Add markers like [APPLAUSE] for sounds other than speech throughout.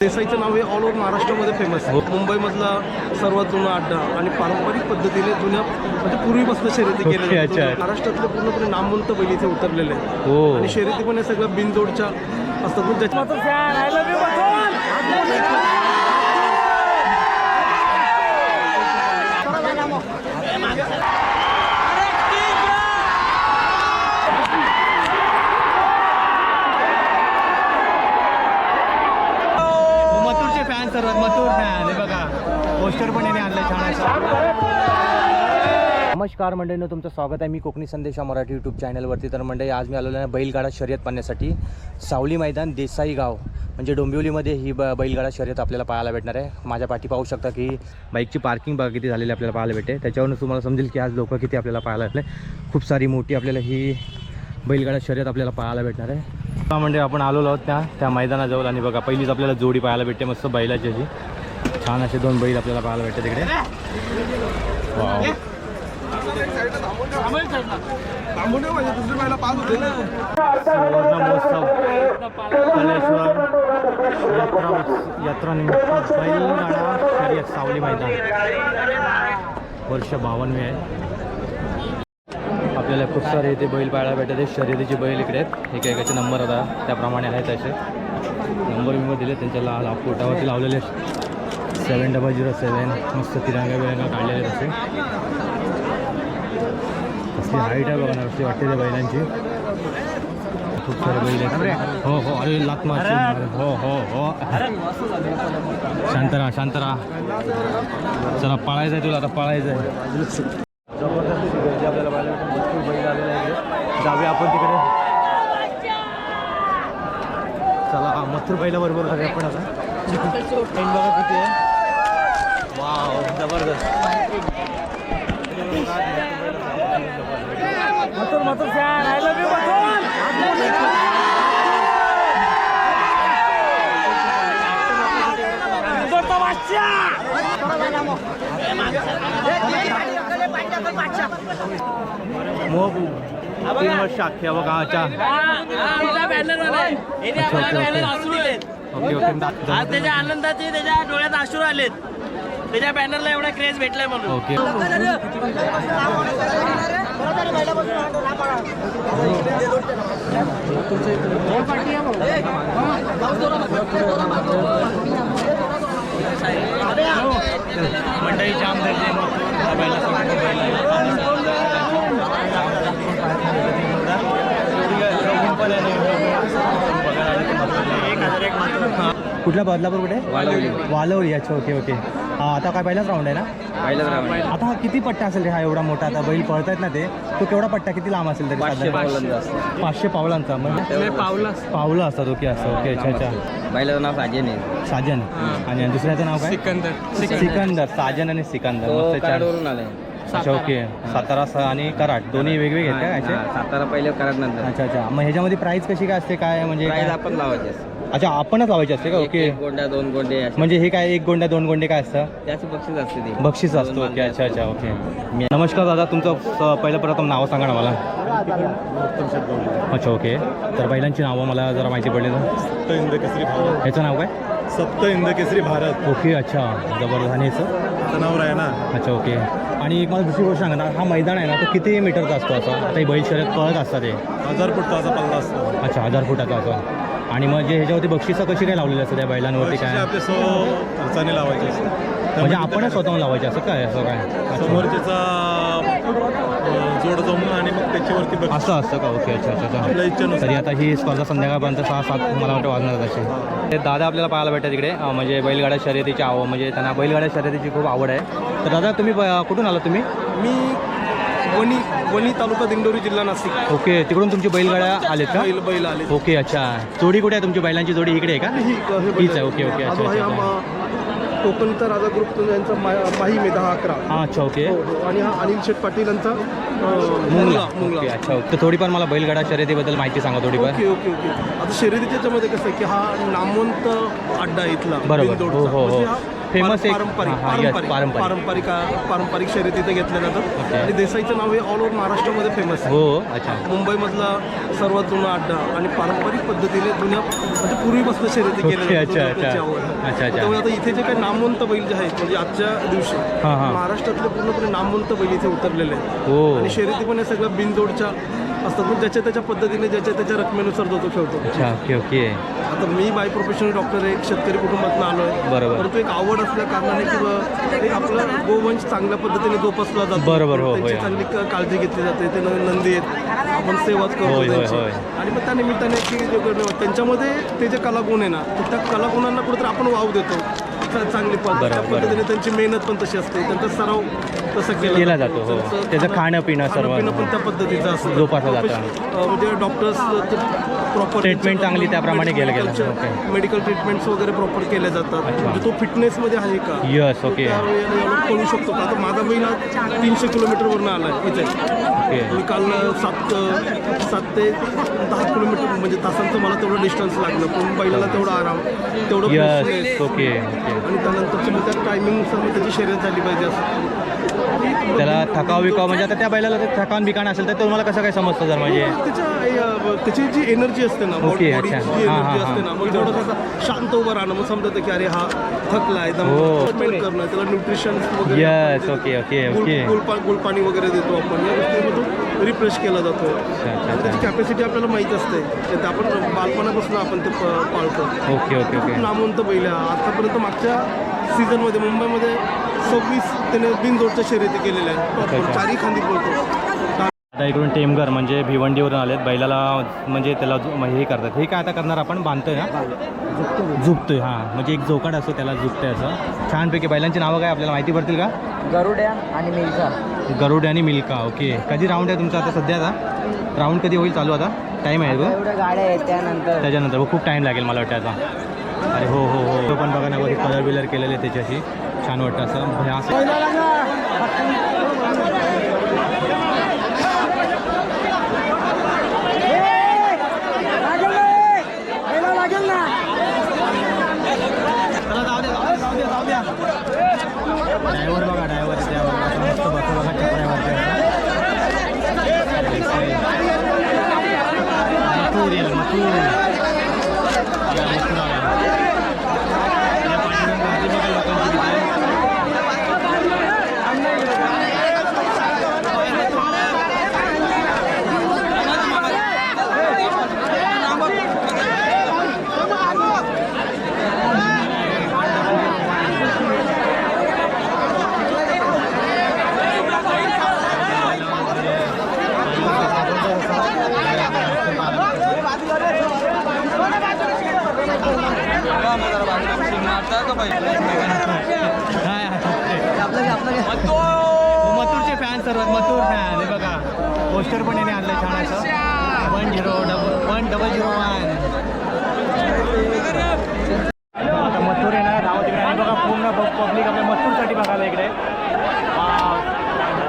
देसाईचं नाव हे all over महाराष्ट्रामध्ये famous आहे. मुंबईमधला सर्वात जुना अड्डा आणि पारंपरिक पद्धतीने जुन्या म्हणजे पूर्वीपासून शर्यती अच्छा. जातात. महाराष्ट्रातले पूर्णपणे नामवंत बैल इथे उतरलेले आहेत. हो. आणि शर्यती पण हे सगळं बिनजोडच्या असतात. ज्याच्या मथुरचे फॅन सर्वात मथुर फॅन हे बघा. पोस्टर पण याने आणलं छान नमस्कार मंडळीनं तुमचं स्वागत आहे. मी कोकणी संदेशा मराठी यूट्यूब चॅनलवरती तर मंडळी आज मी आलेलो आहे बैलगाडा शर्यत पाहण्यासाठी सावली मैदान देसाई गाव. म्हणजे डोंबिवलीमध्ये ही ब बैलगाडा शर्यत आपल्याला पाहायला भेटणार आहे. माझ्या पाठी पाहू शकता की बाईकची पार्किंग बघा किती झालेली आपल्याला पाहायला भेटते. त्याच्यावरून तुम्हाला समजेल की आज लोकं किती आपल्याला पाहायला भेटले. खूप सारी मोठी आपल्याला ही बैलगाडा शर्यत आपल्याला पाहायला भेटणार आहे. म्हणजे आपण आलेलो आहोत त्या त्या मैदानाजवळ आणि बघा पहिलीच आपल्याला जोडी पाहायला भेटते मस्त बैलाची अशी. छान असे दोन बैल आपल्याला पाहायला भेटते तिकडे महोत्सव कलेश्वर यात्रा उत्स- यात्रा निमित्त बैलगाडा शर्यत सावली मैदान. वर्ष बावन्नवे आहे. आपल्याला खूप सारे इथे बैल पाळायला भेटत आहेत शर्यतीचे बैल इकडे आहेत. एका एकाचे नंबर आता त्याप्रमाणे आहेत असे. नंबर बिंबर दिले त्यांच्या लाल पोटावरती लावलेले सेवन डबल झिरो सेवन मस्त तिरंगा बिरंगा काढलेले आहेत असे. कसली हाईट आहे बघा ना वाटते त्या बैलांची. खूप सारे बैल आहेत. हो हो अरे लात मार हो हो हो. शांत राहा शांत राहा. चला पळायचं आहे तुला आता पळायचं आहे जबरदस्त गर्दी आपल्याला पाहायला भेटेल. भरपूर बैल आलेले आहे इकडे. जाऊया आपण तिकडे चला हा, मथुर बैलाबरोबर जाऊया आपण आता ट्रेन बघा किती आहे वाव जबरदस्त Mathur Mathur fan I love you मोहबू तीन वर्ष अख्ख्या बघा अच्छा ओके ओके दा- आज त्याच्या आनंदाचे त्याच्या डोळ्यात अश्रू आलेत. त्याच्या बॅनरला एवढा क्रेज भेटलाय म्हणून. ओके. मंडळी जाम आहे मग आहे. कुठल्या बदलापूर कुठे? वालवली. अच्छा ओके ओके हा आता काय पहिलाच राऊंड आहे ना? आता हा किती पट्टा असेल रे हा एवढा मोठा? आता बैल पळतायत ना ते तो केवढा पट्टा? किती लांब असेल तरी पाचशे साधारण? पावलांचा असतो. पाचशे पावलांचा. म्हणजे पावला पावलं असतात. ओके असं ओके अच्छा अच्छा. बैलाचं नाव साजेन आहे. साजन. आणि दुसऱ्याचं नाव काय? सिकंदर. सिकंदर. साजन आणि सिकंदर. ओके. सातारा स- आणि कराड. दोन्ही वेगवेगळे आहेत का हा, सातारा पहिले कराड नंतर. अच्छा अच्छा. मग ह्याच्यामध्ये प्राइस कशी काय असते? काय म्हणजे प्राईज? आपण लावायचे. अच्छा आपणच लावायची असते का? एक- ओके. एक गोंडा दोन गोंडे असे. म्हणजे हे काय एक गोंड्या दोन गोंडे काय असतं? त्याचं बक्षीस असते ते. बक्षीस दोन असतो. ओके अच्छा अच्छा ओके. मी- नमस्कार दादा तुमचं स- पहिलं प्रथम नाव सांगा ना मला. अच्छा ओके. तर बैलांची नावं मला जरा माहिती पडली तर. सप्त इंद केसरी भारत. ह्याचं नाव काय? सप्त इंद केसरी भारत. ओके अच्छा. जबरदस्त. आणि ह्याचं तणावर आहे ना. अच्छा ओके. आणि एक मला दुसरी गोष्ट सांगा ना हा मैदान आहे ना तो किती मीटरचा असतो असा? आता हे बैल शर्यत पळत असतात हे. हजार फुटचा असा पल्ला असतो. अच्छा हजार फुटाचा असं. आणि मग जे ह्याच्यावरती बक्षिसं कशी काय लावलेली असतं त्या बैलांवरती काय? खर्चाने लावायचे असतात. म्हणजे आपणच स्वतःहून लावायचे असं काय असं काय. समोरच्याचा जमून आणि मग त्याच्यावरती असं असतं का? ओके अच्छा अच्छा अच्छा. आपल्या इच्छेनुसार. तरी आता ही स्पर्धा संध्याकाळपर्यंत सहा सात मला वाटतं वाजणार तशी. ते दादा आपल्याला पाहायला भेटतात तिकडे अं, म्हणजे बैलगाड्या शर्यतीची आवड म्हणजे त्यांना बैलगाड्या शर्यतीची खूप आवड आहे. तर दादा तुम्ही ब- कुठून आला तुम्ही? मी वणी वणी तालुका दिंडोरी जिल्हा नाशिक. ओके तिकडून तुमची बैलगाड्या आलेत का? बैल बैल आले ओके अच्छा. जोडी कुठे आहे तुमची? बैलांची जोडी इकडे आहे का? हीच आहे. ओके ओके अच्छा अच्छा. कोकणचा राजा ग्रुप यांचा मा- माहीम आहे दहा अकरा. हां अच्छा ओके. हो, हो. आणि हा अनिल शेठ पाटील यांचा अं, मुंगला. मुंगला ओके अच्छा ओके. तर थोडीफार मला बैलगाडा शर्यतीबद्दल माहिती सांगा थोडीफार. Okay okay okay. आता शर्यतीच्या याच्यामध्ये कसं आहे की हा नामवंत अड्डा आहे इथला बरोबर. हो, हो, हो. म्हणजे हा फेमस एक पारंपरिक हां, हां, yes, पारंपरिक पारंपरिक पारंपरिक पारंपरिक शर्यती इथे घेतल्या जातात Okay. आणि देसाईचं नाव हे ऑल ओव्हर महाराष्ट्रामध्ये फेमस आहे हो अच्छा मुंबईमधला सर्वात जुना अड्डा आणि पारंपरिक पद्धतीने जुन्या म्हणजे पूर्वीपासून शर्यती Okay, केल्या अच्छा, जातात अच्छा. त्याची आवड. अच्छा, अच्छा. त्यामुळे आता इथे जे काही नामवंत बैल जे आहेत म्हणजे आजच्या दिवशी हां, हां. महाराष्ट्रातले पूर्णपणे नामवंत बैल इथे उतरलेले आहेत हो आणि शर्यती पण या सगळ्या बिनजोडच्या असतात म्हणजे ज्याच्या त्याच्या पद्धतीने ज्याच्या त्याच्या रकमेनुसार जो तो खेळतो अच्छा ओके ओके आता मी बाय प्रोफेशनल डॉक्टर आहे एक शेतकरी कुटुंबातून आलो आहे बरोबर. परंतु एक आवड असल्या कारणाने किंवा एक आपलं गोवंश चांगल्या पद्धतीने जोपासला जातो बरोबर, हो, त्यांची. चांगली क- काळजी घेतली जाते ते नवीन नंदी आहेत आपण सेवाच करतो होय, होय, त्यांची होय. आणि मग त्या निमित्ताने की जे त्यांच्यामध्ये ते जे कलागुण आहे ना तर त्या कलागुणांना कुठेतरी आपण वाव देतो चा- चांगली पद्धत त्या बरोबर. पद्धतीने त्यांची मेहनत पण तशी असते त्यांचा सराव तसा केला जातो, हो. त्यांचं त्याचं खाणं पिणं सर्व. पिणं पण त्या पद्धतीचं असतं जोपासलं जातं. अं, म्हणजे डॉक्टर्स प्रॉपर Treatment चांगली त्याप्रमाणे केलं Okay. मेडिकल ट्रीटमेंट्स वगैरे प्रॉपर केल्या जातात. म्हणजे तो फिटनेसमध्ये आहे का? यस ओके त्यावेळेला कळू शकतो का? आता माझा आज तीनशे किलोमीटरवरनं आला आहे इथे मी काल सात सात ते दहा किलोमीटर म्हणजे तासांचं मला तेवढं डिस्टन्स लागलं. पण बैलाला तेवढा आराम तेवढं. ओके आणि त्यानंतरची मग त्या टायमिंगनुसार मग त्याची शर्यत झाली पाहिजे असं. त्याला थकाव विकाव म्हणजे आता त्या बैलाला ते थकान बिकाण असेल तर तुम्हाला कसं काय समजतं जर म्हणजे? त्याची जी एनर्जी असते ना ओके, अच्छा. असते ना मग थोडंसं शांत उभं राहणं मग समजतं की अरे हा थकला आहे हो. करणं त्याला nutrition yes okay okay okay गुळपा गुळपाणी वगैरे देतो आपण या गोष्टीमधून रिफ्रेश केला जातो. त्याची कॅपॅसिटी आपल्याला माहीत असते ते आपण बालपणापासून आपण ते पाळतो. Okay okay okay. नामवंत बैल आतापर्यंत मागच्या सीझनमध्ये मुंबईमध्ये सव्वीस त्याने बिनजोडच्या शर्यती केलेल्या आहेत. अच्छा, Proper अच्छा. चारी खांदी बोलतो आता इकडून टेमघर म्हणजे भिवंडीवरून आलेत. बैलाला म्हणजे त्याला जो- म्हणजे हे करतात. हे काय आता करणार आपण? बांधतोय ना? झुकतोय हां. म्हणजे एक जोकाड असतो त्याला झुकतोय असं. छानपैकी बैलांची नावं काय आपल्याला माहिती पडतील का? गरुड्या आणि मिल्का गरुड आणि मिल्का ओके. कधी राऊंड आहे तुमचा आता सध्या आता? राऊंड कधी होईल चालू आता? टाईम आहे गाड्या आहेत त्यानंतर. त्याच्यानंतर. हो, खूप टाईम लागेल मला वाटतं आता. अरे हो हो हो. तो पण बघा ना कलर बिलर केलेले आहे त्याच्याशी. छान वाटतं असं. ड्रायव्हर बघा ड्रायव्हर ड्रायव्हर मस्त बसं बघा मथुर येईल मथुर काय मथुरचे फॅन सर्व मथुर फॅन हे बघा. पोस्टर पण याने आणलं छान one zero double one double zero one आता मथुर येणार धावत इकडे आणि बघा पूर्ण पब्लिक आपल्या मथुरसाठी बघायला इकडे.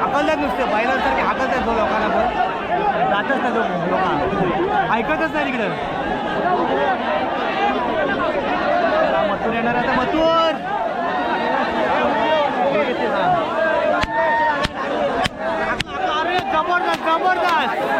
हाकलतात नुसते बैलांसारखे हाकलतात तो लोकांना पण. जातच नाही तो लोक. ऐकतच नाही तिकडं. येणार आता मथुर. जबरदस्त जबरदस्त.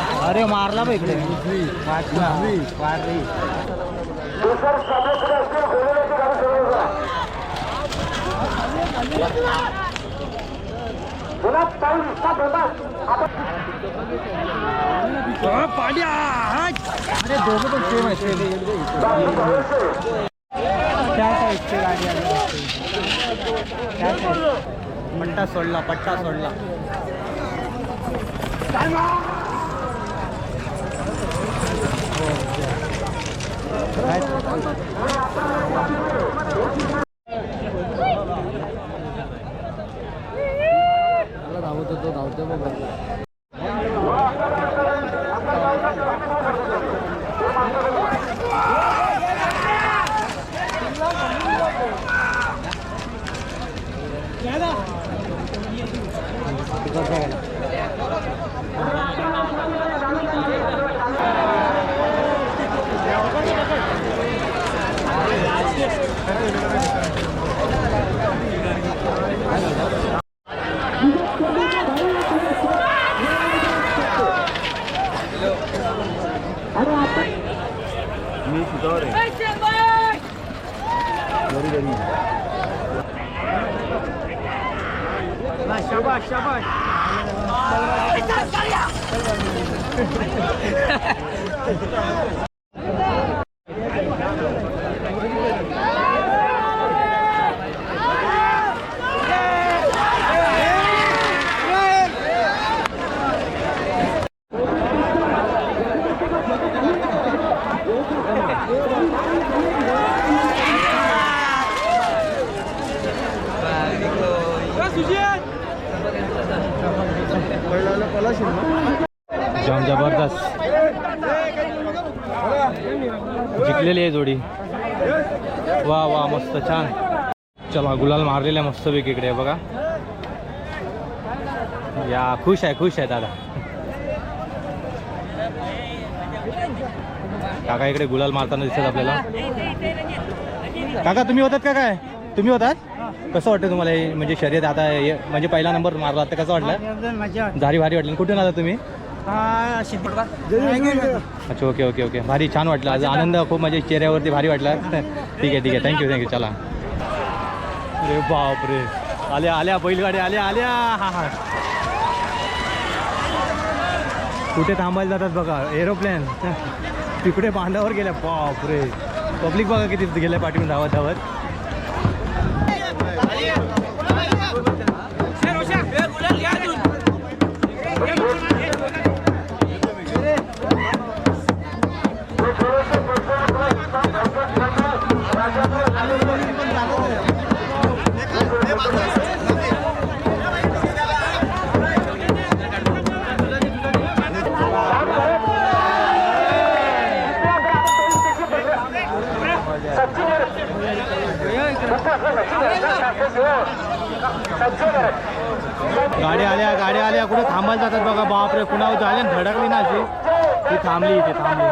अरे मारला बा इकडे. अरे दोघं पण सेम आहे सेम त्या साईडची गाडी आली. त्या साईड पट्टा सोडला पट्टा सोडला. धावत होतो धावतो शाबाश शाबाश जाम जबरदस्त जिंकलेली आहे जोडी वा वा मस्त छान मारलेल्या मस्तपैकी इकडे बघा. या खुश आहे खुश आहे दादा. काका इकडे गुलाल मारताना दिसत आपल्याला. काका तुम्ही होतात का काय? तुम्ही होतात? कसं वाटतं तुम्हाला म्हणजे शर्यत आता म्हणजे पहिला नंबर मारला तर कसं वाटलं? झारी भारी वाटलं. कुठून आला तुम्ही? अच्छा ओके ओके ओके. भारी छान वाटलं. आज आनंद खूप म्हणजे चेहऱ्यावरती भारी वाटला. [LAUGHS] ठीक आहे ठीक आहे. थँक्यू थँक्यू चला. अरे बापरे. आल्या आल्या बैलगाड्या आल्या आल्या. हा हा. कुठे थांबायला जातात बघा एरोप्लेन तिकडे बांधावर गेल्या. बापरे. पब्लिक बघा किती गेल्या पाठवून धावत धावत गाड्या आल्या गाड्या आल्या. कुठे थांबायला जातात बघा. बापरे कुणावर झाले धडकली ना अशी. ती थांबली इथे थांबली.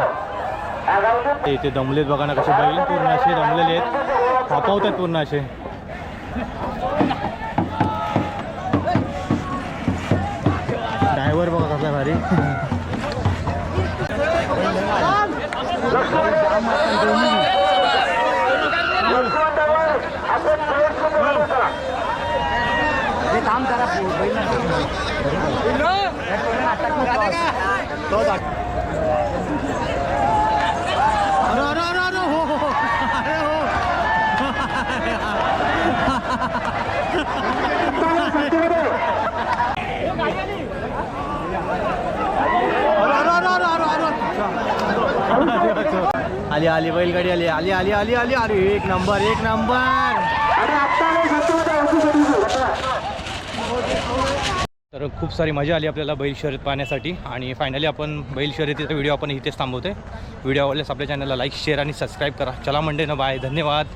ते इथे दमलेत बघा ना कसे. बैल पूर्ण असे दमलेले आहेत. थापावतात पूर्ण असे. ड्रायव्हर बघा कसा भारी. अरे काम करा. अरे अरे अरे अरे हो, हो हो अरे हो. आली आली बैलगाडी आली आली आली आली आली अरे एक नंबर एक नंबर. तर खूप सारी मजा आली आपल्याला बैल शर्यत पाहण्यासाठी. आणि फायनली आपण बैल शर्यतीचा व्हिडिओ आपण इथेच थांबवते व्हिडिओ आवडल्यास आपल्या चॅनलला लाईक शेअर आणि सबस्क्राईब करा. चला मंडे ना बाय धन्यवाद.